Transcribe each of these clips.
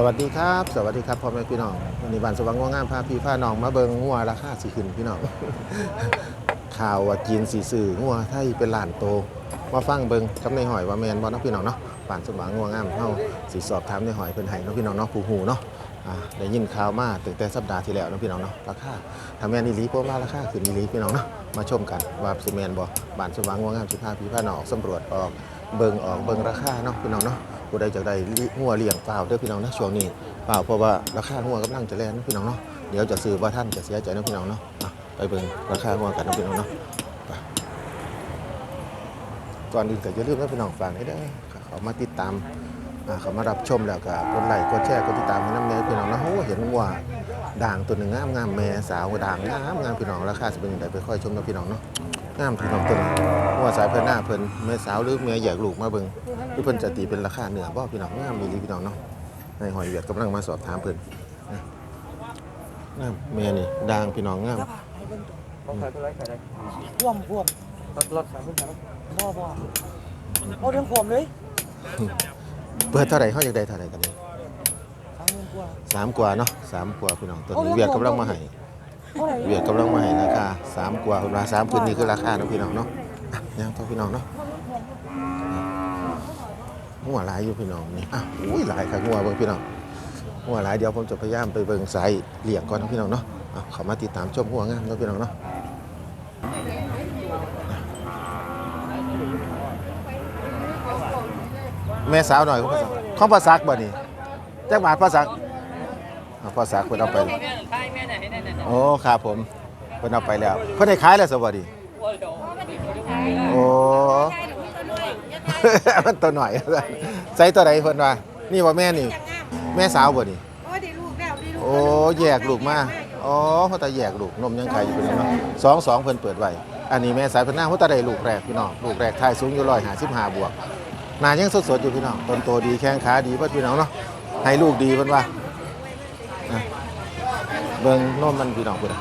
สวัสดีครับ สวัสดีครับพ่อแม่พี่น้องวันนี้บ้านสว่างง่วงงามพาพี่พาน้องมาเบิงงัวราคาสีขึ้นพี่น้องข่าวว่าจีนสีสื่องัวไทยเป็นล้านโตมาฟังเบิงกับในหอยว่าแมนบ่เนาะพี่น้องเนาะบ้านสว่างง่วงงามเฮาสิสอบถามในหอยเพิ่นให้เนาะพี่น้องเนาะผู้หูเนาะได้ยินข่าวมาตั้งแต่สัปดาห์ที่แล้วนะพี่น้องเนาะราคาถ้าแมนอีลีเพราะว่าราคาขึ้นอีลีพี่น้องเนาะมาชมกันว่าสิแมนบ่บ้านสว่างง่วงงามสิพาพี่พาน้องอกสำรวจออกเบิงออกเบิงราคาเนาะพี่น้องเนาะ ผู้ใดจะได้หัวเลี้ยงเปล่าเด้อพี่น้องนะช่วงนี้เปล่าเพราะว่าราคาหัวกำลังจะแรงนะพี่น้องเนาะเดี๋ยวจะซื้อว่าท่านจะเสียใจนะพี่น้องเนาะไปเบิ่งราคาหัวกันนะพี่น้องเนาะไปก่อนอื่นก็อย่าลืมนะพี่น้องฝากให้ได้อเขามาติดตามเขามารับชมแล้วก็กดไลค์กดแชร์กดติดตามให้น้ำแม่พี่น้องนะโอ้เห็นว่า ด่างตัวหนึ่งงามงามแม่สาวด่างงามงามพี่น้องราคาจะเป็นยังไงไปค่อยชมนะพี่น้องเนาะงามพี่น้องตัวนี้ว่าสายเพิ่นหน้าเพิ่นแม่สาวหรือแม่อยากลูกมาเบิ่งหรือเพิ่นจะตีเป็นราคาเหนือบ่พี่น้องงามมีพี่น้องเนาะนายหอยเวียดกำลังมาสอบถามเพิ่นนะงามแม่นี่ด่างพี่น้องงามต้องขายตัวไรขายได้พ่วมพ่วมรถรถสามพันสามบ่บ่เอาเรื่องพ่วมเลยเปิดเท่าไหร่เขาอยากได้เท่าไหร่กันนี่สามหมื่นก ว่า สามกว่าเนาะสามกว่าพี่น้องตัวนี้เวียดกำลังมาให้เท่าไหร่เวียดกำลังมาให้ราคาสามกว่าคุณว่าสามพื้นนี่คือราคาเนาะพี่น้องเนาะอะยังต่อพี่น้องเนาะหัวหลายอยู่พี่น้องนี่อะอุ้ยหลายค่ะหัวเบิ่งพี่น้องหัวหลายเดี๋ยวผมจะพยายามไปเบิ่งสายเหลี่ยงก่อนนะพี่น้องเนาะอะเขามาติดตามชมหัวงามเนาะพี่น้องเนาะแม่สาวหน่อยของภาษาของภาษาบ่นี่จักบาทภาษา เอาภาษาเพิ่นเอาไปโอ้ ครับผมเพิ่นเอาไปแล้วเพิ่นได้ขายแล้วสวัสดีโอ้มันตัวหน่อย ใส่ตัวใดเพิ่นว่า นี่บ่แม่นี่แม่สาวบ่นี่ โอ้ยได้ลูกแล้วได้ลูกโอ้แยกลูกมา อ๋อเพราะแต่แยกลูกนมยังไข่อยู่เป็นเนาะสองสองเพิ่นเปิดไว้อันนี้แม่สายเพิ่นหน้าเพราะแต่ได้ลูกแรกพี่น้องลูกแรกทายสูงอยู่ร้อยห้าสิบห้าบวกหนายังสดๆอยู่พี่น้องต้นโตดีแข้งขาดีเพิ่นพี่น้องเนาะให้ลูกดีเพิ่นว่า อะเบิ่งนมมันพี่น้องพิ่นอะ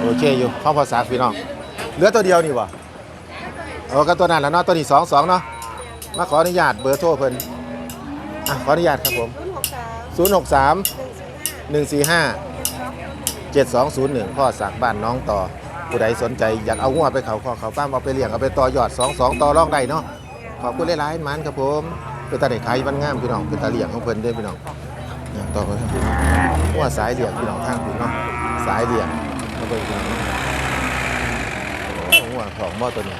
โอเคอยู่ข้าภาษาพี่น้องเหลือตัวเดียวนี่บ่โอ้ก็ตัวนั้นแหล้วเนาะตัวนี้สองสองเนาะมาขออนุญาตเบอร์โทรเพิ่นอะขออนุญาตครับผมศูนย์หกสาม063 หนึ่งสี่ห้า145 7201พ่อสักบ้านน้องต่อ ผู้ใดสนใจอยากเอางัวไปเขาขอเขาป้ามเอาไปเลี้ยงเอาไปต่อยอด 22 ต่อรองได้เนาะขอบคุณหลายๆมันครับผมเป็นตาเด็กขายมันงามพี่น้องเป็นตาเลี้ยงของเพิ่นเด้อพี่น้องเนี่ยต่อไปครับ พี่น้องงัวสายเลี้ยงพี่น้องทางพี่น้องสายเลี้ยงมาเบิ่งพี่น้องโอ้งัวของบ่ตัวนี้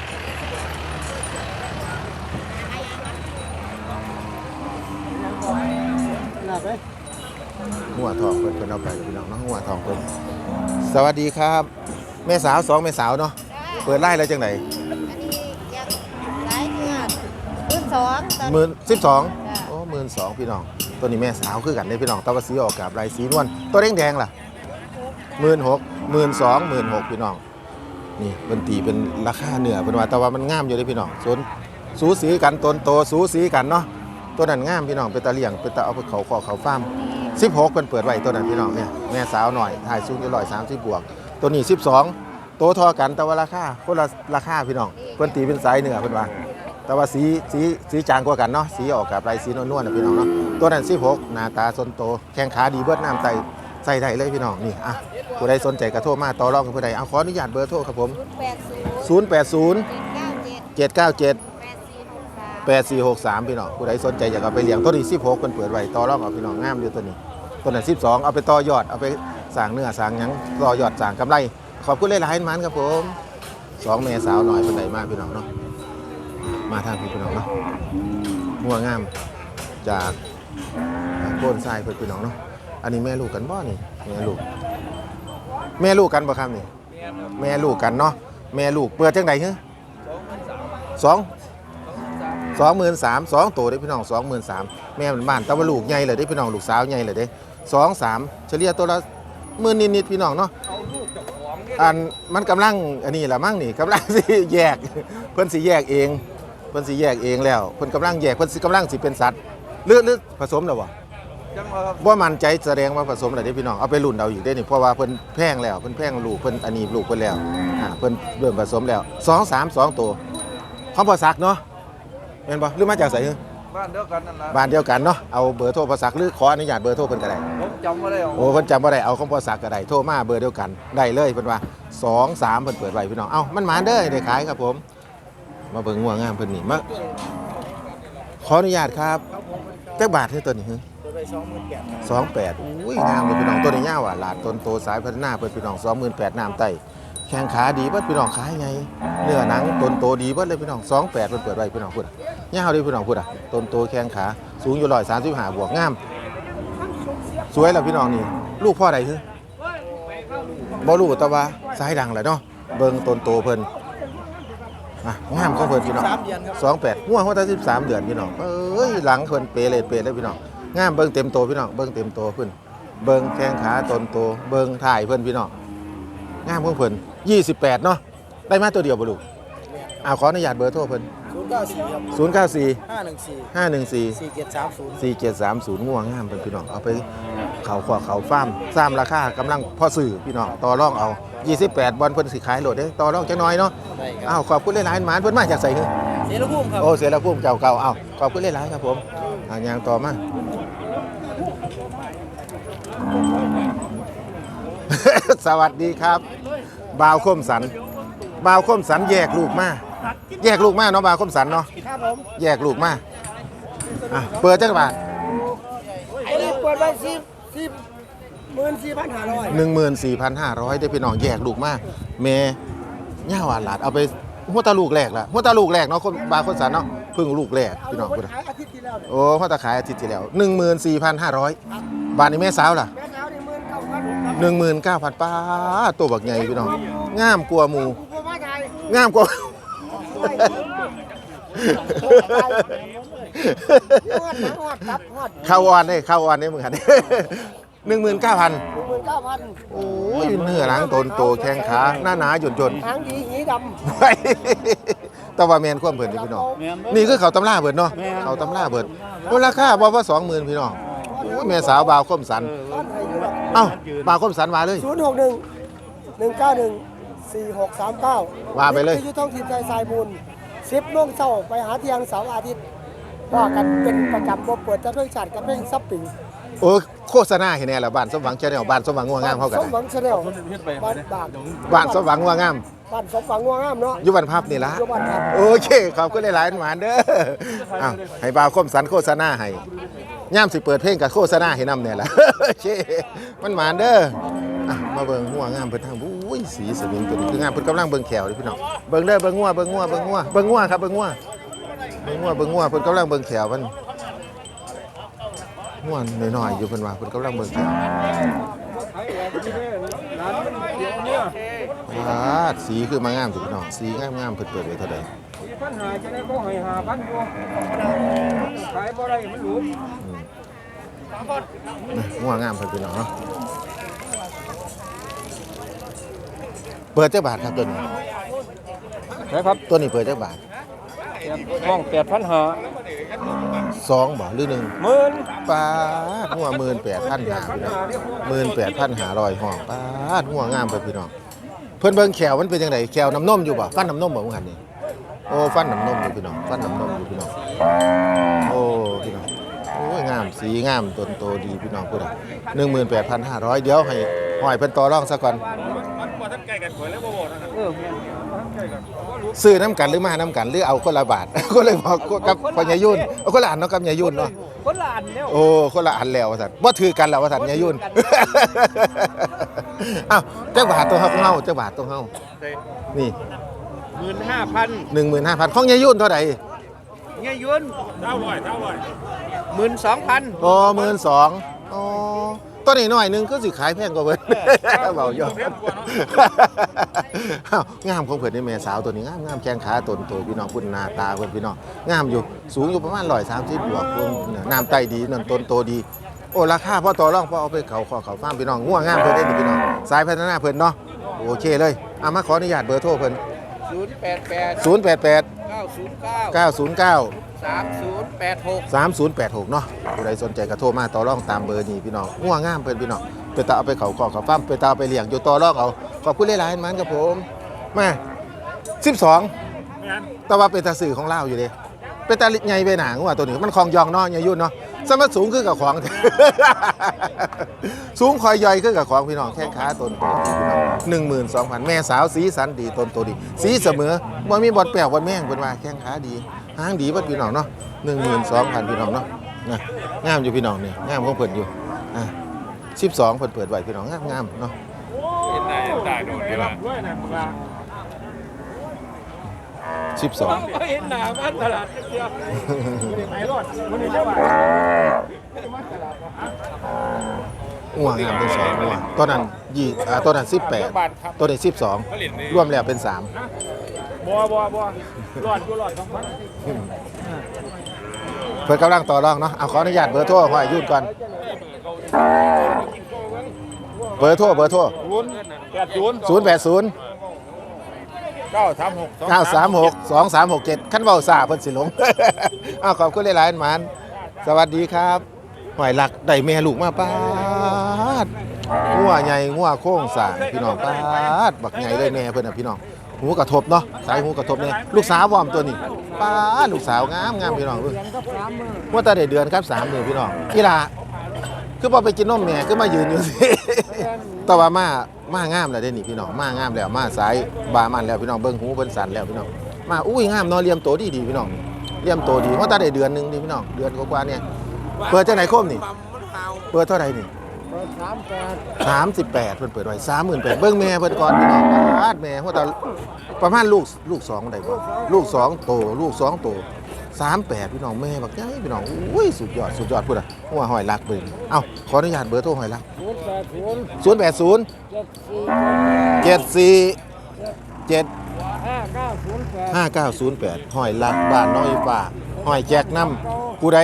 หนักไหมหัวทองเพิ่นเพิ่นเอาไปพี่น้องเนาะหัวทองเพิ่นสวัสดีครับ แม่สาวสองแม่สาวเนาะเปิดไล่แล้วจังไหนอันนี้อยากหมื่นสองหมื่นสิบสองโอ้หมื่นสองพี่น้อง ตัวนี้แม่สาวคือกันได้พี่น้องตะวันสีออกกับลายสีนวลตัวแดงแดงล่ะหมื่นหกหมื่นสองหมื่นหกพี่น้องนี่เป็นตีเป็นราคาเหนือเป็นว่าแต่ว่ามันงามอยู่เด้พี่น้องส่วนสูสีกันตนโตสูสีกันเนาะตัวนั้นงามพี่น้องเป็นตาเลี่ยงเป็นตาเอาไปเขาขอเขาฟ้ามสิบหกเป็นเปิดไว้ตัวนั้นพี่น้องเนี่ยแม่สาวหน่อยถ่ายสูงอยู่ร้อยสามสิบบวก ตัวนี้สิบสองโตวทอกันแต่ว่าราคาคนละราคาพี่น้องเพิ่นตีเป็นสายเหนือเพิ่นว่า แต่ว่าสีสีสีจางกว่ากันเนาะสีออกกับลายสีนวลๆนะพี่น้องเนาะตัวนั้นสิบหกหน้าตาสนโตแข้งขาดีเบิดน้ำใส่ใส่ได้เลยพี่น้องนี่อะผู้ใดสนใจกระโทรมาต่อรองกับผู้ใดเอาขออนุญาตเบอร์โทรครับผมศูนย์แปดศูนย์080เจ็ดเก้าเจ็ด797แปดสี่หกสาม8463 พี่น้องผู้ใดสนใจอยากเอาไปเลี้ยงตัวนี้16เพิ่นเปิดไว้ต่อรองเอาพี่น้องงามอยู่ตัวนี้ตัวนั้น12 เอาไปต่อยอดเอาไปสร้างเนื้อสร้างหยังต่อยอดสร้างกำไรขอบคุณหลายๆมันครับผมสองแม่สาวหน่อยเพิ่นได้มากพี่น้องเนาะ มาทางพี่พี่น้องเนาะหัวงามจากโคนทรายเพิ่นพี่น้องเนาะอันนี้แม่ลูกกันบ่นี่แม่ลูก แม่ลูกกันบ่ครับนี่แม่ลูกกันเนาะแม่ลูกเปิดจังไดฮะสองสองหมื่นสามสองตัวเด้พี่น้องสองหมื่นสามแม่มันบ้านแต่ว่าลูกใหญ่เลยเด้พี่น้องลูกสาวใหญ่เลยเด้สองสามเฉลี่ยตัวละหมื่นนิดๆพี่น้องเนาะอันมันกำลังอันนี้แหละมั่งนี่กำลังสิแยกเพิ่นสิแยกเองเพิ่นสิแยกเองแล้วเพิ่นกำลังแยกเพิ่นสิกำลังสิเป็นสัตว์หรือหรือผสมแล้ววะยังมาครับว่ามันใจแสดงว่าผสมอะไรได้พี่น้องเอาไปรุ่นเอาอีกได้นี่เพราะว่าเพิ่นแพงแล้วเพิ่นแพงลูกเพิ่นอันนี้ลูกเพิ่นแล้วอ่าเพิ่นเริ่มผสมแล้วสองสามสองตัวของพอสักเนาะเห็นปะหรือมาจากไสเอ้ยมบ้านเดียวกันนั่นแหละบ้านเดียวกันเนาะเอาเบอร์โทรพอสักหรือขออนุญาตเบอร์โทรเพิ่นก็ได้ ผมจำไม่ได้โอ้เพิ่นจำบ่ได้เอาของพอสักก็ได้โทรมาเบอร์เดียวกันได้เลยเพิ่นว่า 2 3เพิ่นเปิดไว้พี่น้องเอ้ามันหมาเด้อได้ขายครับผม มาเบิ่งงัวงามเพิ่นนี่มาขออนุญาตครับจักบาทคือตัวนี้ฮะตัวไปสองหมื่นแปดสองแปดอุ้ยงามเลยพี่น้องตัวนี้ยาวอะหลานต้นโตสายพัฒนาเพิ่นพี่น้องสองหมื่นแปดน้ำไตแข้งขาดีเบิดพี่น้องขายไงเนื้อหนังต้นโตดีเบิดเลยพี่น้องสองแปดเพิ่นเปิดไว้พี่น้องพูดอะยาวเลยพี่น้องพูดอะต้นโตแข้งขาสูงอยู่ร้อยสามสิบห้าบวกงาม สวยแล้วพี่น้องนี่ลูกพ่อใดคือบ่รู้แต่ว่าสายดังแหละเนาะเบิ่งต้นโตเพิ่น อะงามของเพิ่นพี่น้องสามเดือนครับ สองแปดง่วงว่าตั้งสิบสามเดือนพี่น้องเอ้ยหลังเพิ่นเปเลยเปเลยพี่น้องงามเบิ่งเต็มโตพี่น้องเบิ่งเต็มโตเพิ่นเบิ่งแข้งขาตนโตเบิ่งถ่ายเพิ่นพี่น้องงามของเพิ่นยี่สิบแปดเนาะได้มาตัวเดียวบ่ลูกอ้าวขออนุญาตเบอร์โทรเพิ่นศูนย์เก้าสี่ครับศูนย์เก้าสี่ห้าหนึ่งสี่ห้าหนึ่งสี่ สี่เจ็ดสามศูนย์สี่เจ็ดสามศูนย์ง่วงงามเพิ่นพี่น้องเอาไปเขาขวเขาฟาร์มซ้ำราคากำลังพ่อสื่อพี่น้องต่อรองเอา 28บอลเพิ่นสิขายโหลดเด้ต่อรองจักหน่อยเนาะได้ครัอ้าวขอบคุณหลายๆหมานเพิ่นมาจากไสเฮ้เสรภูมิครับ โอ้เสียแล้วพุ่มเก่าเก่าๆเอาขอบคุณหลายๆครับผมอ่างยางต่อมา สวัสดีครับบ่าวคมสันบ่าวคมสันแยกลูกมา แยกลูกมาเนาะบ่าวคมสันเนาะครับผมแยกลูกมาอะเปิดจังบาทไอ้นี่เปิดไว้สิบสิบ หมื่นสี่พันห้าร้อยหนึ่งหมื่นสี่พันห้าร้อยได้พี่น้องแยกลูกมาเมย่าหวานหลาดเอาไปหัวตาลูกแรกละหัวตาลูกแรกเนาะคนบาวคมสันเนาะเพิ่งลูกแรกพี่น้องคพูดนนะขายอาทิตย์ที่แล้วเนี่ยโอ้หัวตาขายอาทิตย์ที่แล้วหนึ่งหมื่นสี่พันห้าร้อยบาทนี้แม่สาวล่ะ แม่สาวนี่หมื่นเก้าพันครับหนึ่งหมื่นเก้าพันป้าตัวบักใหญ่พี่น้องงามกลัวาหมูกูก็มาไทยงามกว่าฮอดหนังฮอดตับฮอด เข้าออนได้เข้าออนได้มึงหัน หนึ่งหมื่นเก้าพันหนึ่งหมื่นเก้าพันโอ้ยเนื้อหนังโตนโตแข้งขาหน้าหนาหย่นหย่นหางดีหีดไว้แต่ว่าแมนความเผินนี่พี่น้องนี่คือเขาตำล่าเบิดเนาะเขาตำล่าเบิดโอ้ราคาบอกว่าสองหมื่นพี่น้องโอ้ยแม่สาวบาวคมสันำต้นไทยอยู่แบบเอ้าบาวคมสันมาเลยศูนย์หกหนึ่งหนึ่งเก้าหนึ่งสี่หกสามเก้าว่าไปเลยวิทยุท้องถิ่นใจทรายมูลสิบโมงเช้าไปหาเที่ยงเสาร์อาทิตย์ว่ากันเป็นประจำบ่เปิดจะด้วยจัดกับเร่งซับปิงโอ้ย โฆษณาเห็นแน่ละบ้านสมหวังชาแนลบ้านสมหวังงัวงามเขากันสมหวังชาแนลบ้านบากบ้านสมหวังงัวงามบ้านสมหวังงัวงามเนาะอยู่บ้านพับนี่ละอยู่บ้านครับโอเคขอบคุณหลายๆหมานเด้ออ้าวให้บ่าวคมสันโฆษณาให้ย่ามสิเปิดเพลงกับโฆษณาให้นำเนี่ยแหละโอเคมันหมานเด้ออะมาเบิ่งหัวงามเพิ่นทางอุ้ยสีสวิงตัวนี้คืองามเพิ่นกำลังเบิ่งแขวเลยพี่น้องเบิ่งเด้อเบิ่งงัวเบิ่งงัวเบิ่งงัวเบิ่งงัวครับเบิ่งงัวเบิ่งงัวเบิ่งงัวเพิ่นกำลังเบิ่งแขวมัน งัวน้อยๆอยู่เพิ่นว่าเพิ่นกำลังเบิ่งแขวว้าดสีคือมางามสุดพี่น้องสีงามๆเพิ่นเปิดไว้เท่าใดปัญหาจะได้ก็ให้หาพันอยู่ขายบ่ได้มันหลุมง่วงงามเพิ่นพี่น้องเนาะเปิดเจ้าบาทครับตัวนี้นะครับตัวนี้เปิดเจ้าบาทห้องแปดพันหาสองบ่หรือหนึ่งหมื่น ปาหัวหมื่นแปดพันหาพี่น้องหมื่นแปดพันหารอยห้องปาหัวงามเพิ่นพี่น้องเพิ่นเบิ่งแขวมันเป็นจังไดแขวน้ำนมอยู่บ่ฟันน้ำนมบ่มึงหันนี่โอ้ฟันน้ำนมอยู่พี่น้องฟันน้ำนมอยู่พี่น้องโอ้พี่น้องโอ้ยงามสีงามตนโตดีพี่น้องพุ่นน่ะ18,500เดี๋ยวให้ห้อยเพิ่นต่อรองซะก่อนเออแม่นใกล้กัน ซื้อน้ำกันหรือมาน้ำกันหรือเอาคนละบาท ก็เลยบอกกับพ่อยายยุ่นเอาคนละอันเนาะกับยายยุ่นเนาะคนละอันแล้วโอ้คนละอันแล้วว่าซั่นบ่ถือกันแล้วว่าซั่นยายยุ่นอ้าวจักบาทตัวเฮาของเฮาจักบาทตัวเฮานี่หมื่นห้าพัน15,000ของยายยุ่นเท่าใดเงี้ยยุนเท่าร้อยเท่าร้อยหมื่นสองพันอ๋อ12,000อ๋อ ตัวนี้หน่อยหนึงก็สิขายแพงกว่าเพิ่นเบายอดอ้าวงามของเพิ่นนี่แม่สาวตัวนี้งามงามแข้งขาตนโตพี่น้องพุ่นหน้าตาเพิ่นพี่น้องงามอยู่สูงอยู่ประมาณ130บวกเพิ่นเนี่ยน้ำไตดีนั่นต้นโตดี โอ้ราคาพอต่อรองพอเอาไปเขาขอเขาฟาร์มพี่น้องง่วงงามเพิ่นได้นี่พี่น้องสายพัฒนาเพิ่นเนาะโอเคเลยเอามาขออนุญาตเบอร์โทรเพิ่นศูนย์แปดแปด088เก้าศูนย์เก้า909 สามศูนย์แปดหก3086 เนาะผู้ใดสนใจก็โทรมาต่อรองตามเบอร์นี้พี่น้องง่วงงามเพิ่นพี่น้องไปตาเอาไปเขาขอเขาฟาร์มไปตาเอาไปเลี้ยงอยู่ต่อรองเอาขอบคุณหลายๆมันครับผมมา12 แต่ว่าเป็นตาสื่อของลาวอยู่เด้ เป็นตาใหญ่ไปหนางัวตัวนี้มันคลองยองเนาะอย่ายุ่นเนาะสมมันสูงขึ้นกับของ สูงคอยย่อยขึ้นกับของพี่น้องแข้งขาต้นหนึ่งหมื่นสองพันแม่สาวสีสันดีต้นโตดี สีเสมอบ่มีบอดแปลวบอดแม่งเป็นว่าแข้งขาดีหางดีเบัดพี่น้องเนาะหนึ่งหมื่นสองพันพี่น้องเนาะนะงามอยู่พี่น้องเนี่ยงามของเพิ่นอยู่อะสิบสองเพิ่นเปิดไว้พี่น้องงามงามเนาะเห็นได้ได้โดนด้วยด้วยนะมึง สิบสอง เห็นหน้าบ้านตลาดเดียวไม่ได้ไปรอดมันนี่จะว่างัวงามเป็นสองงัวตัวนั้นยี่อ่าตัวนั้นสิบแปดบาทครับตัวนี้สิบสองรวมแล้วเป็นสามบัวบัวบัวรอดอยู่รอดสองพันเพื่อนกำลังต่อรองเนาะเอาขออนุญาตเบอร์โทรหอยยุ่นก่อนเบอร์โทรเบอร์โทรศูนย์แปดศูนย์ ศูนย์แปดศูนย์ เก้าสามหกเก้าสามหกสองสามหกเจ็ดขั้นเบาสาเพิ่นสิหลง อ้าวขอบคุณหลายๆหมานสวัสดีครับหอยหลักได้แม่ลูกมาป้าดงัวใหญ่งัวโค้งสร้างพี่น้องป้าดบักใหญ่เลยแม่เพิ่นน่ะพี่น้องหูกระทบเนาะสายหูกระทบเนี่ยลูกสาววอมตัวนี้ป้าดลูกสาวงามงามพี่น้องเอ้ยว่าแต่ได้เดือนครับสามเดือนพี่น้องกีฬาคือพอไปกินนมแม่ก็มายืนอยู่สิ แต่ว่ามา มางามแล้วเด้นี่พี่น้องมางามแล้วมาสายบามันแล้วพี่น้องเบิ่งหูเบิ่งสันแล้วพี่น้องมาอุ้ยงามเนาะเลียมโตดีดีพี่น้องเลียมโตดีเพราะตาได้เดือนหนึงนี่พี่น้องเดือนกว่าๆเนี่ย เปิดจังไหนคมนี่ เปิดเท่าไหร่นี่สามแปดสามสิบแปดเพิ่นเปิดไว้สามหมื่นแปดเบิ่งแม่เพิ่นก่อนพี่น้องปาดแม่เพราะตาประมาณลูกลูกสองได้บ่ลูกสองโตลูกสองโต สามแปดพี่น้องแม่บักใหญ่พี่น้องอุ้ยสุดยอดสุดยอดพูดอะหัวหอยลักเบิ่งเอ้าขออนุญาตเบอร์โทรหอยลักศูนย์แปดศูนย์ศูนย์แปดศูนย์เจ็ดสี่เจ็ดสี่เจ็ดห้าเก้าศูนย์แปดห้าเก้าศูนย์แปดหอยลักบ้านน้อยฟ้าหอยแจกน้ำผู้ใด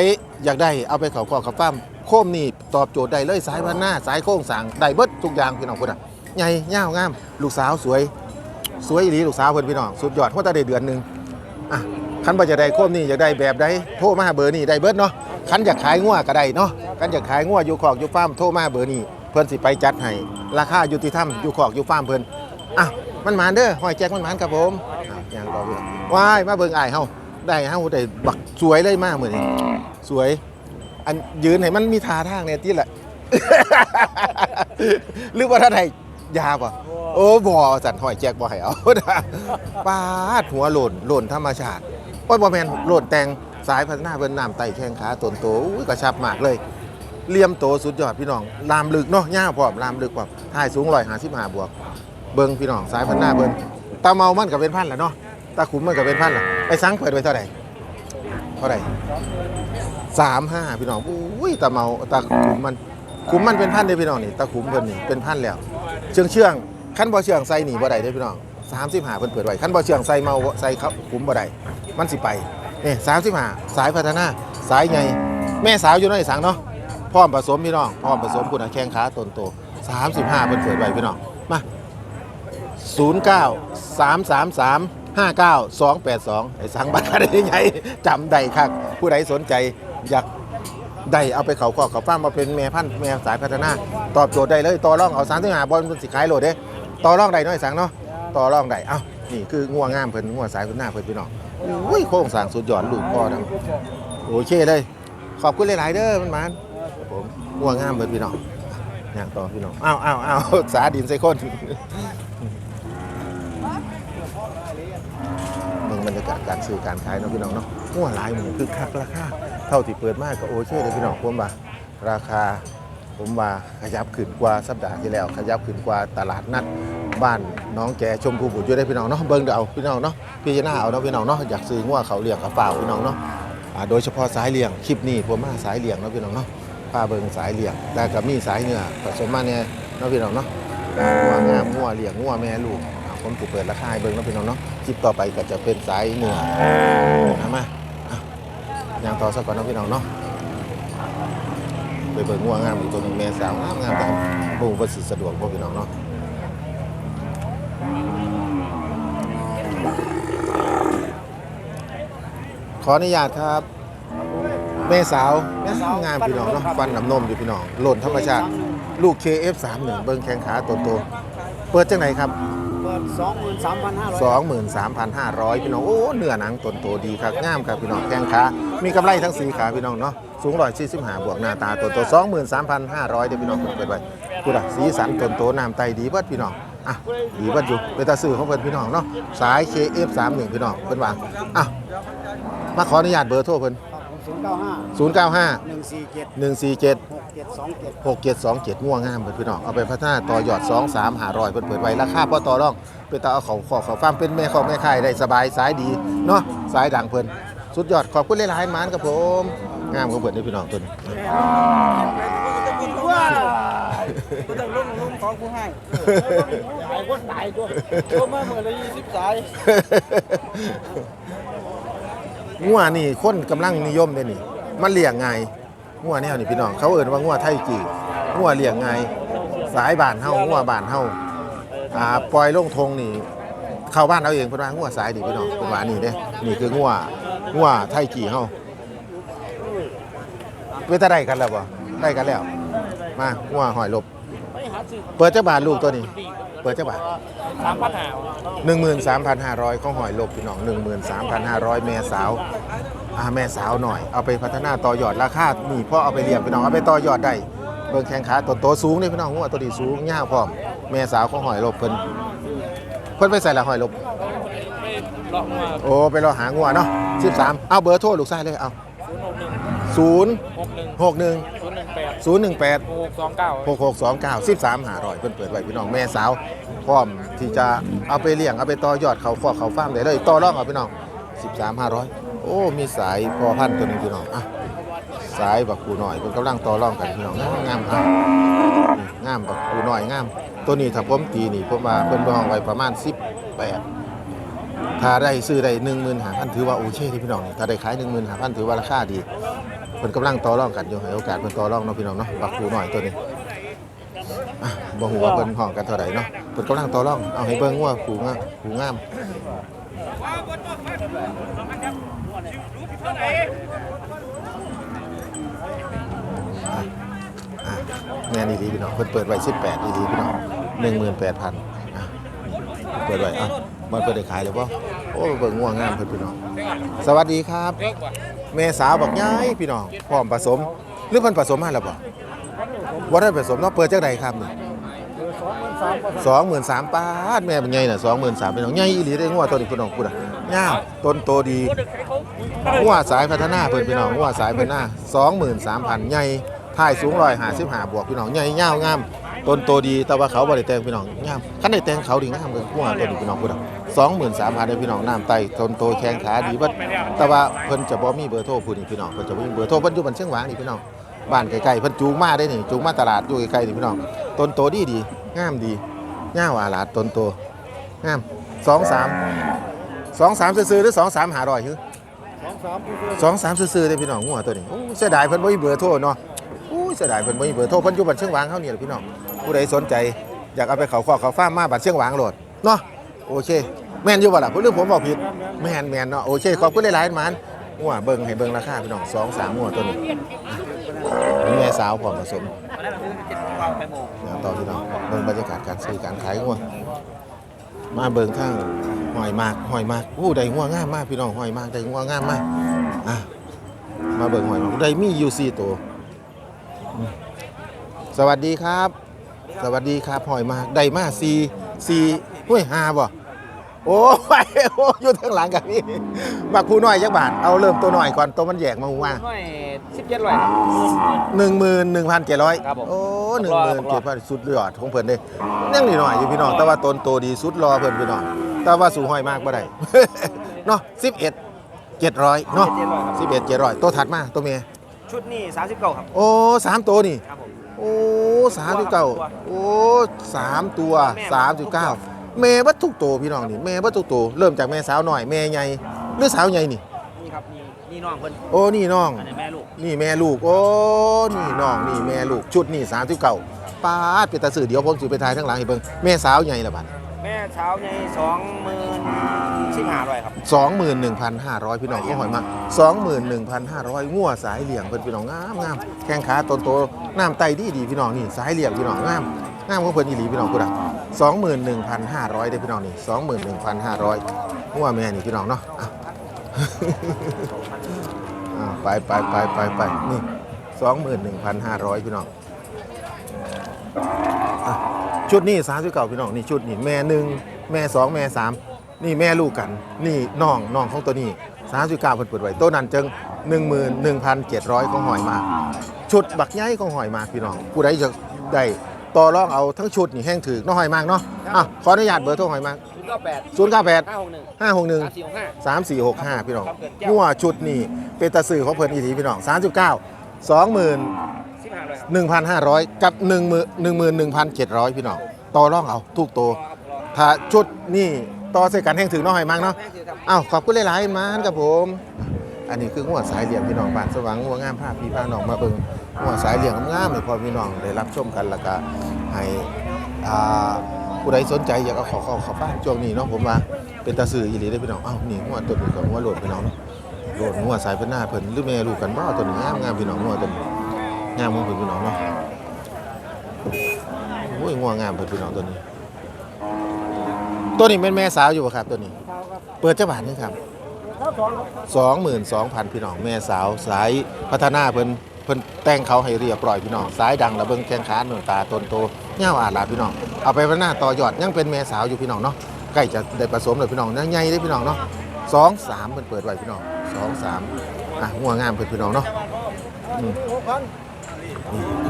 อยากได้เอาไปเขาข้อเขาฟ้ามโคมนี่ตอบโจทย์ได้เลยสายพันหน้าสายโค้งสางได้เบิดทุกอย่างพี่น้องพูดอะใหญ่ยางาม ลูกสาวสวย สวยอีหลีลูกสาวเพิ่นพี่น้องสุดยอดเพราะต่ได้เดือนหนึ่งอะ คันบ่จะได้โคมนี่อยากได้แบบใดโทรมาเบอร์นี่ได้เบิดเนาะคันอยากขายงัวก็ได้เนาะคันอยากขายงัวอยู่คอกอยู่ฟาร์มโทรมาเบอร์นี่เพิ่นสิไปจัดให้ราคาอยุติธรรมอยู่คอกอยู่ฟาร์มเพิ่นอะมันหมานเด้อหอยแจกมันหมานครับผมอะอย่างต่อพี่ว้ายมาเบิ่งอ้ายเฮาได้เฮาได้บักสวยเลยมากมื้อนี้สวย อันยืนให้มันมีท่าทางเนี่ยติแหละ หรือว่าถ้านใดยาป่ะโอ้บ่สันหอยแจกบ่ให้เอา ปาดหัวหล่นหล่นธรรมชาติ อ้ยบ่แมนโหล่นแต่งสายพัฒนาเบิ่นน้ำไต่แข้งขาต้นโตอุ้ยกระชับมากเลยเลี่ยมโตสุดยอดพี่น้องลามลึกเนาะยาพร้อมลามลึกพร้อมถ่ายสูง155บวก เบิ่งพี่น้องสายพัฒนาเบิ่นตาเมามันก็เป็นพันแหละเนาะตาขุมมันก็เป็นพันล่ะไอ้สังเปิดไว้เท่าไหร่เท่าไหร่35พี่น้องอุ้ยตาเมาตาขุมมันขุมมันเป็นพันเด้พี่น้องนี่ตาขุมเพิ่นนี่เป็นพันแล้ว เชื่องเชื่องขั้นบ่เชื่องใส่หนีบ่ได้เด้พี่น้อง 35เพิ่นเปิดไว้ขั้นบ่เชื่องใส่เมาใส่ครับคุมบ่ได้มันสิไปนี่35สายพัฒนาสายใหญ่แม่สาวอยู่ในสังเนาะพร้อมผสมพี่น้องพร้อมผสมคุณแข้งขาต้นโต35เพิ่นเปิดไว้พี่น้องมา09 333 59 282ไอ้สังบัตรได้ใหญ่จำได้ครับผู้ใดสนใจอยากได้เอาไปเขาคอกเขาฟ้ามาเป็นแม่พันธุ์แม่สายพัฒนา ตอบโจทย์ได้เลยต่อร่องเอาสามถึงหาบอลมันสิขายโหลดเด้ต่อร่องได้น้อยสังเนาะ ต่อร่องได้เอ้านี่คืองัวงามเพิ่นงัวสายพัฒนาเพิ่นพี่น้องอุ้ยโค้งสร้างสุดยอดลูกพ่อดังโอเคเลย ขอบคุณหลายๆเด้อมันมันผมงัวงามเพิ่นพี่น้องอย่างต่อพี่น้องอ้าวอ้าวอ้าวสาดินใส่คนมืองบรรยากาศการซื้อการขายเนาะพี่น้องเนาะงัวหลายหมือคือคักราคาเท่าที่เปิดมากก็โอเคเลยพี่น้องผมว่าราคาผมว่าขยับขึ้นกว่าสัปดาห์ที่แล้ว ขยับขึ้นกว่าตลาดนัด บ้านน้องแกชมพูบุตรอยู่ได้พี่น้องเนาะเบิ่งเดี๋ยวเอาพี่น้องเนาะพี่จะหน้าเอาเนาะพี่น้องเนาะอยากซื้องัวเขาเลี้ยงกับฝ่าพี่น้องเนาะโดยเฉพาะสายเลี้ยงคลิปนี้ผมมาสายเลี้ยงเนาะพี่น้องเนาะพาเบิ่งสายเลี้ยงแต่ก็มีสายเนื้อผสมมาเนี่ยเนาะพี่น้องเนาะงัวงามงัวเลี้ยงงัวแม่ลูกอ่าผมจะเปิดราคาเบิ่งเนาะพี่น้องเนาะคลิปต่อไปก็จะเป็นสายเนื้อเอามาอย่างต่อสักก่อนเนาะพี่น้องเนาะไปเบิ่งงัวงามอีกตัวนึงแม่สาวงามงามแต่บ่ว่าสิสะดวกบ่พี่น้องเนาะ ขออนุญาตครับแม่สาวแม่สาวงามพี่น้องเนาะฟันน้ำนมอยู่พี่น้องหล่นธรรมชาติ ลูก KF31 เบิ่งแข้งขาโตๆเปิดจังไหนครับเปิดสองหมื่นสามพันห้าร้อยสองหมื่นสามพันห้าร้อยพี่น้อง โอ้เนื้อหนังตนโตดีครับงามครับพี่น้องแข้งขามีกำไรทั้งสีขาพี่น้องเนาะสูงร้อยสี่สิบห้าบวกหน้าตาตนโตสองหมื่นสามพันห้าร้อยเดี๋ยวพี่น้องเปิดไว้กูดะสีสันตนโตน้ำไตดีเบิดพี่น้องอะดีเบิดอยู่เป็นตาซื้อของเพิ่นพี่น้องเนาะสาย KF31 พี่น้องเพิ่นวางอะ มาขออนุญาตเบอร์โทรเพิ่นศูนย์เก้าห้าศูนย์เก้าห้าหนึ่งสี่เจ็ดหนึ่งสี่เจ็ดหกเจ็ดสองเจ็ดหกเจ็ดสองเจ็ดง่วงงามเพิ่นพี่น้องเอาไปพัฒนาต่อยอดสองสามหารอยเพิ่นเปิดไว้ราคาพอต่อรองเป็นตาเอาเขาขอเขาฟาร์มเป็นแม่ขอแม่ค่ายได้สบายสายดีเนาะสายดังเพิ่นสุดยอดขอบคุณหลายๆหมานครับผมงามของเพิ่นนี่พี่น้องตัวนี้ว้าก็ต้องลงลงของผู้ให้ตายคนตายด้วยก็มาเมื่อละยี่สิบสาย งัวนี่คนกำลังนิยมเด้นี่ มันเลี้ยงไงายงัวแนวนี่พี่น้อง เขาเอิ้นว่างัวไทยจีงัวเลี้ยงไงายสายบานเฮางัวบานเฮาอ่าปล่อยลงทงนี่ เข้าบ้านเอาเองเพิ่นว่างัวสายนี่พี่น้องเพิ่นว่านี่เด้นี่คืองัวงัวไทยจีเฮาเวทาได้กันแล้วบ่ได้กันแล้ว มางัวหอยลบ เปิดจักบาทลูกตัวนี้ เปิดจักบาทสามพันหา13,500 ของหอยลบพี่น้อง 13,500 แม่สาวอ่าแม่สาวหน่อย เอาไปพัฒนาต่อยอดราคานี่พ่อเอาไปเลี้ยงพี่น้องเอาไปต่อยอดได้เบิ่งแข้งขาตัวโตสูงนี่พี่น้องหัวตัวดีสูงยาวพร้อมแม่สาวของหอยลบเพิ่นเพิ่นไปใส่ละหอยลบเลาะมาโอ้ไปรอหางัวเนาะ13 เอาเบอร์โทรลูกชายเลยเอา ศูนย์หกหนึ่ง061ศูนย์หนึ่งแปด018หกหกสองเก้า6629 13หาร้อยเพิ่นเปิดไว้พี่น้องแม่สาวพร้อมที่จะเอาไปเลี้ยงเอาไปต่อยอดเขาฟอกเขาฟาร์มได้เลยต่อรองเอาพี่น้อง13 500โอ้มีสายพอพันธุ์ตัวหนึงพี่น้องอะสายบักกูหน่อยเพิ่นกำลังต่อรองกันพี่น้องงามงามครับนี่งามบักกูหน่อยงาม ตัวนี้ถ้าผมตีนี่ผมว่าเพิ่นรองไว้ประมาณ18ถ้าได้ซื้อได้15,000ถือว่าโอเคที่พี่น้องนี่ถ้าได้ขาย15,000ถือว่าราคาดีเพิ่นกำลังต่อรองกันอยู่ให้โอกาสเพิ่นต่อรองเนาะพี่น้องเนาะบักกูหน่อยตัวนี้อะบ่ฮู้ว่าเพิ่นห้องกันเท่าไหร่เนาะเพิ่นกำลังต่อรองเอาให้เบิ่งว่าผูงามผูงามแม่นอีหลีพี่น้องเพิ่นเปิดไว้18อีหลีพี่น้อง18,000อะเปิดไว้อะมันเปิดได้ขายแล้วบ่โอ้เบิ่งง่วงงามเพิ่นพี่น้องสวัสดีครับ แม่สาวบักย้ายพี่น้องพร้อมผสม หรือเพิ่นผสมมาแล้วบ่บ่ได้ผสมเนาะเปิดจังไดครับนี่สองหมื่นสามสองหมื่นสามปาดแม่เป็นไงน่ะสองหมื่นสามเป็นของใหญ่อีหลีได้งัวตัวนี้พี่น้องพูดอะย่าวต้นโตดีงัวสายพัฒนาเพิ่นพี่น้องงัวสายพัฒนาสองหมื่นสามพันใหญ่ถ่ายสูงร้อยห้าสิบห้าบวกพี่น้องใหญ่ยาวงาม ต้นโตดีแต่ว่าเขาบ่ได้แตงพี่น้องงามคันได้แตงเขาดีงามเลยงัวตัวนี้พี่น้องพูดอะสองหมื่นสามพันได้พี่น้องน้ำไตต้นโตแข้งขาดีเบัดแต่ว่าเพิ่นจะบ่มีเบอร์โทรผู้นี้พี่น้องเพิ่นจะบ่มีเบอร์โทรเพิ่นอยู่บ้านเชียงหวางนี่พี่น้องบ้านไกลๆเพิ่นจูงมาได้นี่จูงมาตลาดอยู่ไกลๆนี่พี่น้องต้นโตดีดีงามดีง่าวอาลาดต้นโตงามสองสามสองสามซื้อๆหรือสองสามหารอยคือสองสามซื้อสองสามซื้อๆได้พี่น้องงัวตัวนี้โอ้เสียดายเพิ่นบ่มีเบอร์โทรเนาะโอ้เสียดายเพิ่นบ่มีเบอร์โทรเพิ่นอยู่บ้านเชียงหวางเฮานี่แหละพี่น้อง ผู้ใดสนใจ อยากเอาไปเขาคอเขาฟ้าร์มมาบ้านเชียงหวางโหลดเนาะโอเค แม่นอยู่บ่ล่ะเพิ่นหรือผมบอกผิด แม่นแม่นเนาะโอเคขอบคุณหลายๆหมันงัวเบิ่งให้เบิ่งราคาพี่น้องสองสามงัวตัวนี้มีแม่สาวพร้อมผสมเดี๋ยวต่อพี่น้องเบิ่งบรรยากาศการซื้อการขายงัวมาเบิ่งทางหอยมากหอยมากอู้ได้งัวงามมากพี่น้องหอยมากได้งัวงามมากอะมาเบิ่งหอยมากได้มีอยู่สี่ตัว สวัสดีครับ สวัสดีครับหอยมากได้มาสี่สี่ห้วยห้าบ่โอ้ยโอ้อยู่ทางหลังกันนี่บักผู้น้อยยักบาทเอาเริ่มตัวหน่อยก่อนตัวมันแยกมาหัวไม่สิบเจ็ดร้อย หนึ่งหมื่นหนึ่งพันเจ็ดร้อยครับผมโอ้หนึ่งหมื่นเจ็ดพันสุดยอดของเพิ่นเด้ยังนี่หน่อยอยู่พี่น้อง แต่ว่าตนโตดีสุดรอเพิ่นพี่น้อง แต่ว่าสูงห้อยมากบ่ได้ เนาะสิบเอ็ดเจ็ดร้อยเนาะสิบเอ็ดเจ็ดร้อยตัวถัดมาตัวเมียชุดนี้สามสิบเก้าครับ โอ้สามตัวนี่ ครับผม โอ้สามสิบเก้าโอ้สามตัวสามสิบเก้าแม่วัตถุกตัวพี่น้องนี่แม่วัตถุกตัวเริ่มจากแม่สาวหน่อยแม่ใหญ่หรือสาวใหญ่นี่นี่ครับนี่นี่น้องเพิ่นโอ้นี่น้องอันนี้แม่ลูกนี่แม่ลูกโอ้นี่น้องนี่แม่ลูกชุดนี่สามสิบเก้าป้าดเป็นตาสื่อเดี๋ยวผมสิไปถ่ายทั้งหลังให้เบิ่งแม่สาวใหญ่ละบัด แม่เช้าในสองหมื่นสิบห้าร้อยครับสองหมื่นหนึ่งพันห้าร้อยพี่น้องก็หอยมาสองหมื่นหนึ่งพันห้าร้อยงัวสายเหลี่ยงเพิ่นพี่น้องงามงามแข้งขาโตโตน้ำไตดีดีพี่น้องนี่สายเหลี่ยงพี่น้องงามงามของเพิ่นอีหลีพี่น้องกูดะ21,500ได้พี่น้องนี่21,500งัวแม่นี่พี่น้องเนาะอะ อ่าไปไปไปไปไปนี่21,500พี่น้องอะ ชุดนี้39พี่น้องนี่ชุดนี่แม่หนึ่งแม่สองแม่สามนี่แม่ลูกกัน นี่น้องน้องของตัวนี้39เพิ่นเปิดไว้ตัวนั้นจึง11,700ของหอยมากชุดบักใหญ่ของหอยมากพี่น้องผู้ใดจะได้ต่อรองเอาทั้งชุดนี่แห้งถือน้องหอยมากเนาะอะขออนุญาตเบอร์โทรหอยมากศูนย์เก้าแปด098ห้าหกหนึ่ง561สามสี่หกห้า3465 พี่น้องงัวชุดนี่เป็นตาสื่อของเพิ่นอีทีพี่น้อง39 21,500สิบ ห้าเลยครับกับ1 11,700 พี่น้องต่อรองเอาทุกตัวถ้าชุดนี่ต่อใส่กันแห้งถือน้องหอยมากเนาะอ้าวขอบคุณหลายๆมานครับผม อันนี้คือหัวสายเหลี่ยมพี่น้องบ้านสว่างหัวงามภาพพี่พาน้องมาเบิ่งหัวสายเหลี่ยมงามๆให้พ่อพี่น้องได้รับชมกันแล้วก็ให้อ่าผู้ใดสนใจอยากเอาเขอเข้าเขอบ้านช่วงนี้เนาะผมว่าเป็นตาสื่ออีหลีได้อพี่น้องอ้าวนี่หัวตัวนี้กับหัวโหลดพี่น้องเนาะโหลดหัวสายเป็นหน้าเพิ่นหรือแม่ลูกกันบ่ตัวนี้งามงามพี่น้องหัวตัวนี้ งามของเพิ่นพี่น้องเนาะโอ้ยหัวงงามเพิ่นพี่น้องตัวนี้ ตัวนี้เป็นแม่สาวอยู่บ่ครับตัวนี้ เปิดเจ้าบาทนี่ครับสองหมื่นสองพันพี่น้องแม่สาวสายพัฒนาเพิ่นเพิ่นแต่งเขาให้เรียบร้อยพี่น้องสายดังระเบิงแข้งขาหนุนตาตนโตเงาอาลาพี่น้องเอาไปพัฒนาต่อยอดยังเป็นแม่สาวอยู่พี่น้องเนาะใกล้จะได้ผสมเลยพี่น้องยังใหญ่ได้พี่น้องเนาะสองสามเพิ่นเปิดไว้พี่น้องสองสามอะงัวงามเพิ่นพี่น้องเนาะ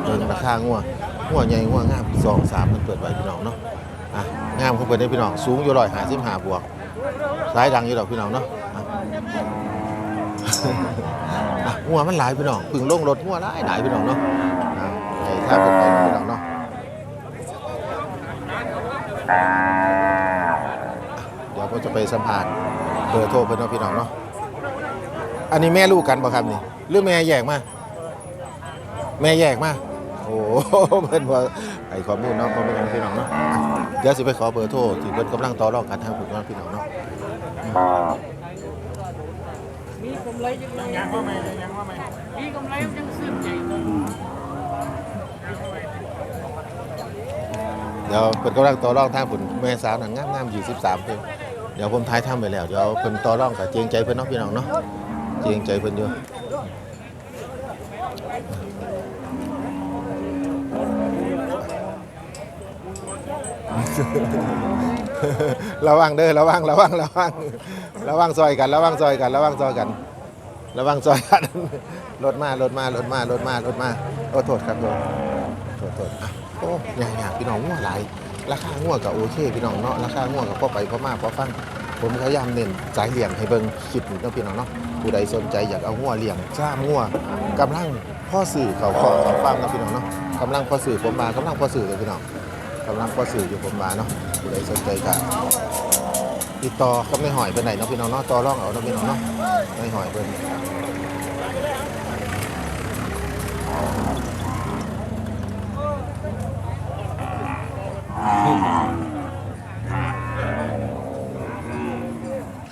เบิ่งราคางัวงัวใหญ่งัวงามสองสามเพิ่นเปิดไว้พี่น้องเนาะอะงามเของเพิ่นได้พี่น้องสูงอยู่ร้อยห้าสิบห้าบวกสายดังอยู่ดอกพี่น้องเนาะอะงัวมันหลายพี่น้องพึ่งลงรถงัวหลายหลายพี่น้องเนาะไอ้ท่าเป็นไปพี่น้องเนาะเดี๋ยวผมจะไปสัมภาษณ์เบอร์โทรเพื่อนพี่น้องเนาะอันนี้แม่ลูกกันบ่ครับนี่หรือแม่แยกมา แม่แยกมาโอ้โหเพื่อนว่าไอ้ข้อมูลเนาะข้อมูลของพี่น้องเนาะอะเดี๋ยวสิไปขอเบอร์โทรที่เพิ่นกำลังต่อรองกันทางผมเนาะพี่น้องเนาะเดี๋ยวเพิ่นกำลังต่อรองทางผลแม่สาวนั่นงามๆอยู่13เพิ่นเดี๋ยวผมท้ายทำไปแล้วเดี๋ยวเพิ่นต่อรองกับเจียงใจเพิ่นเนาะพี่น้องเนาะเจียงใจเพิ่นอยู่ ระวังเด้อระวังระวังระวังระวังซอยกันระวังซอยกันระวังซอยกัน ระวังซอยกันรถมารถมารถมารถมารถมาโอ้โทษครับโทษโทษโทษโอ้ยากยากพี่น้องงัวหลายราคางัวกับโอเคพี่น้องเนาะราคางัวกับพ่อไปพ่อมาพ่อฟังผมพยายามเน้นสายเลี้ยงให้เบิ่งคลิปนี้เนาะพี่น้องเนาะผู้ใดสนใจอยากเอางัวเลี้ยงจ้างงัวกำลังพ่อสื่อเขาขอเขาฟังนะพี่น้องเนาะกำลังพ่อสื่อผมมากำลังพ่อสื่อเลยพี่น้อง กำลังพ่อสื่ออยู่ผมมาเนาะผู้ใดสนใจก็ติดต่อกับในหอยเป็นไหนเนาะพี่น้องเนาะต่อร่องเอาเนาะพี่น้องเนาะในหอยเป็น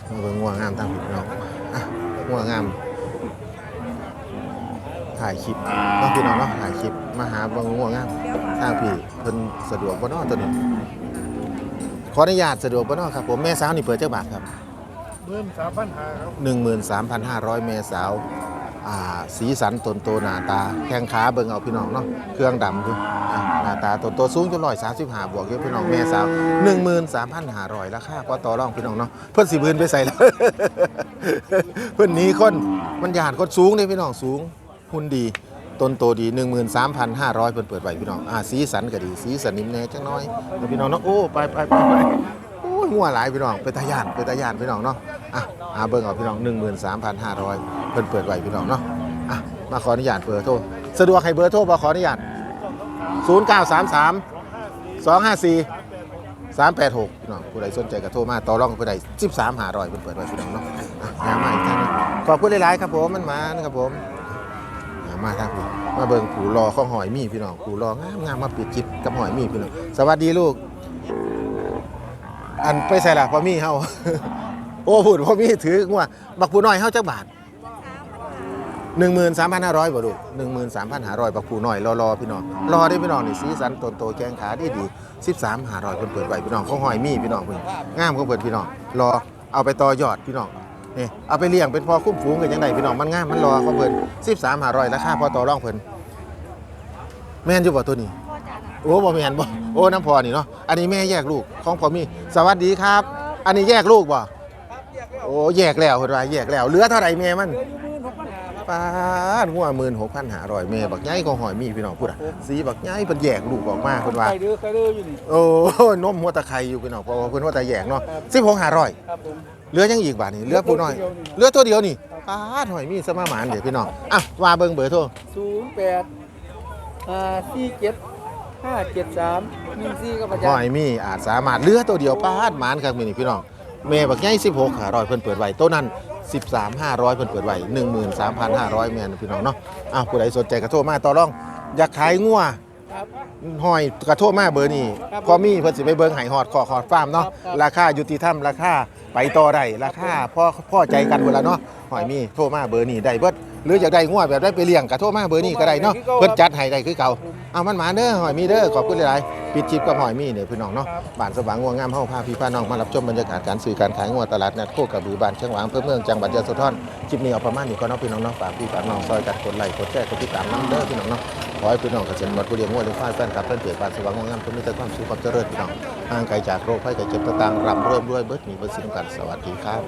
มาเบิ่งงัวงามทางพี่น้องอะงัวงามถ่ายคลิปเน้องพี่น้องเนาะถ่ายคลิปมาหาบิ่งงัวงามทางพี่ เพิ่นสะดวกบ่เนาะตัวนี้ขออนุญาตสะดวกบ่เนาะครับผมแม่สาวนี่เปิดจักบาทครับ เบิ่มสามพันห้าครับ13,500แม่สาวอ่าสีสันตนโตหน้าตา แข้งขาเบิ่งเอาพี่น้องเนาะเครื่องดำอยู่อะหน้าตาตนโตสูงจน135 บวกอยู่พี่น้องแม่สาว 13,500ราคาพอต่อรองพี่น้องเนาะเพิ่นสิบืนไปใส่แล้ว เพิ่นหนีคนมันยานคนสูงนี่พี่น้องสูงหุ่นดี ต้นโตดี 13,500เพิ่นเปิดไว้พี่น้องอ่าสีสันก็ดี สีสันนิ่มแน่จังน้อยพี่น้องเนาะโอ้ไปไปไปไปโอ้ยหัวหลายพี่น้องเป็นตาย่านเป็นตาย่านพี่น้องเนาะอะอาเบิ่งเอาพี่น้อง 13,500เพิ่นเปิดไว้พี่น้องเนาะอะมาขออนุญาตเบอร์โทรสะดวกให้เบอร์โทรบ่ขออนุญาต0933 254 386พี่น้องผู้ใดสนใจก็โทรมาต่อรองผู้ใด13 500เพิ่นเปิดไว้พี่น้องเนาะอะงามาอีกท่านหนึงขอบคุณหลายๆครับผมมันมานะครับผม มาทางพี่มาเบิ่งผูรอข้องหอยมีพี่น้องผูรองามงามมาปิดจิตกับหอยมีพี่น้องสวัสดีลูก อันไปใส่ละพ่อมีเฮา โอ้พูดพ่อมีถือว่าบักผู้น้อยเฮาจักบาทหนึ่งหมื่นสามพันห้าร้อยบ่ลูกหนึ่งหมื่นสามพันห้าร้อยปักผูน่อยรอรอพี่น้องรอได้พี่น้องนี่สีสันโตนโตแกงขาดีดีสิบสามห้าร้อยเพิ่นเปิดไว้พี่น้องเขาหอยมีพี่น้องเพิ่นงามเขาเปิดพี่น้องรอเอาไปต่อยอดพี่น้อง นี่เอาไปเลี้ยงเป็นพอคุ้มฝูงกันยังไงพี่น้องมันงามมันรอเขาเพิ่นสิบสามห้าร้อยราคาพอต่อรองเพิ่นแม่นอยู่บ่ตัวนี้โอ้บ่แม่นบ่โอ้น้ำพอนี่เนาะอันนี้แม่แยกลูกของพอมีสวัสดีครับ อันนี้แยกลูกบ่โอ้แยกแล้วเพิ่นว่าแยกแล้วเหลือเท่าไหร่แม่มันปาดหัวหมื่นหกพันหาร้อยเมบักใหญ่ก็หอยมีพี่น้องพูดอะสีบักใหญ่เพิ่นแยกลูกออกมาเพิ่นว่าใครดื้อใครดื้ออยู่นี่ โอ้ นมหัวตะไคร้อยู่พี่น้องเพราะว่าเพิ่นว่าตะแยกเนาะสิบหกหาร้อยครับผม เหลือยังอีกบาทนี่เหลือผู้น้อยเหลือตัวเดียวนี่ปาดหอยมีสมาหมานเดี๋ยวพี่น้องอะว่าเบิ่งเบอร์โทรศูนย์แปดห้าสี่เจ็ดห้าเจ็ดสามหนึ่งสี่กับอาหจารอยย์มีอาจสามารถเหลือตัวเดียวปาดหมานครับมื้อนี้พี่น้องแม่บักใหญ่16หาร้อยเพิ่นเปิดไว้ตัวนั้น13 500เพิ่นเปิดไว้13,500แม่นพี่น้องเนาะอ้าวผู้ใดสนใจก็โทรมาต่อรองอยากขายงัว ครับ หอยกระโทษมาเบอร์นี่ครับพอมีเพิ่นสิไปเบิ่งไห้ฮอดขอฮอดฟาร์มเนาะครับครับราคายุติธรรมราคาไปต่อได้ราคาพอพอใจกันหมดแล้วเนาะหอยมีโทรมาเบอร์นี่ได้เบิด หรืออยากได้งัวแบบได้ไปเลี้ยงกระโทษมาเบอร์นี่ก็ได้เนาะเพิ่นจัดให้ได้คือเก่าเอามันมาเด้อหอยมีเด้อขอบคุณหลายๆปิดคลิปกับหอยมีเนี่ยพี่น้องเนาะบ้านสว่างงัวงามเฮาพาพี่พาน้องมารับชมบรรยากาศการซื้อการขายงัวตลาดนัดโคกระบือบ้านเชียงหวางอำเภอเมืองจังหวัดยะโสธรคลิปนี้เอาประมาณนี้ก็เนาะพี่น้องเนาะฝากพี่ฝากน้องซอยกันกดไลค์กดแชร์กดติดตามน้ำเด้อพี่น้องเนาะขอให้พี่น้องเกษตรกรผู้เลี้ยงวัวเลี้ยงควายแฟนคลับแฟนเพจบ้านสว่างงามทุกมีแต่ความสุขความเจริญพี่น้องห่างไกลจากโรคภัยไข้เจ็บต่างๆร่ำรวยด้วยเบิดหนีเบิดสิ้นกันสวัสดีครับ